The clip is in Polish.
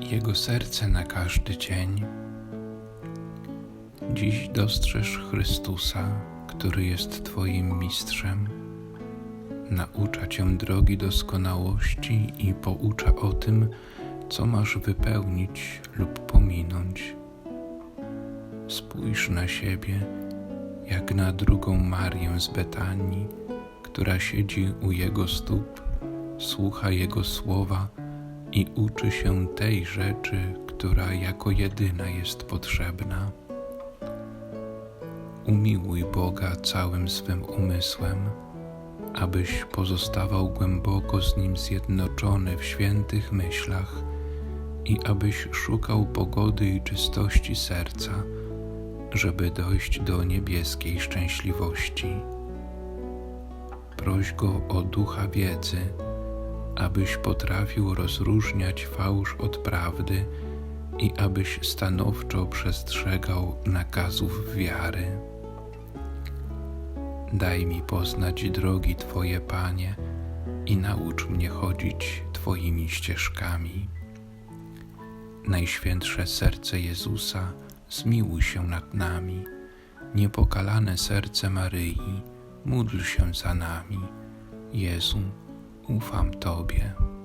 Jego serce na każdy dzień. Dziś dostrzeż Chrystusa, który jest Twoim mistrzem. Naucza Cię drogi doskonałości i poucza o tym, co masz wypełnić lub pominąć. Spójrz na siebie, jak na drugą Marię z Betanii, która siedzi u Jego stóp, słucha Jego słowa i uczy się tej rzeczy, która jako jedyna jest potrzebna. Umiłuj Boga całym swym umysłem, abyś pozostawał głęboko z Nim zjednoczony w świętych myślach i abyś szukał pogody i czystości serca, żeby dojść do niebieskiej szczęśliwości. Proś Go o ducha wiedzy, abyś potrafił rozróżniać fałsz od prawdy i abyś stanowczo przestrzegał nakazów wiary. Daj mi poznać drogi Twoje, Panie, i naucz mnie chodzić Twoimi ścieżkami. Najświętsze serce Jezusa, zmiłuj się nad nami. Niepokalane serce Maryi, módl się za nami. Jezu, ufam Tobie.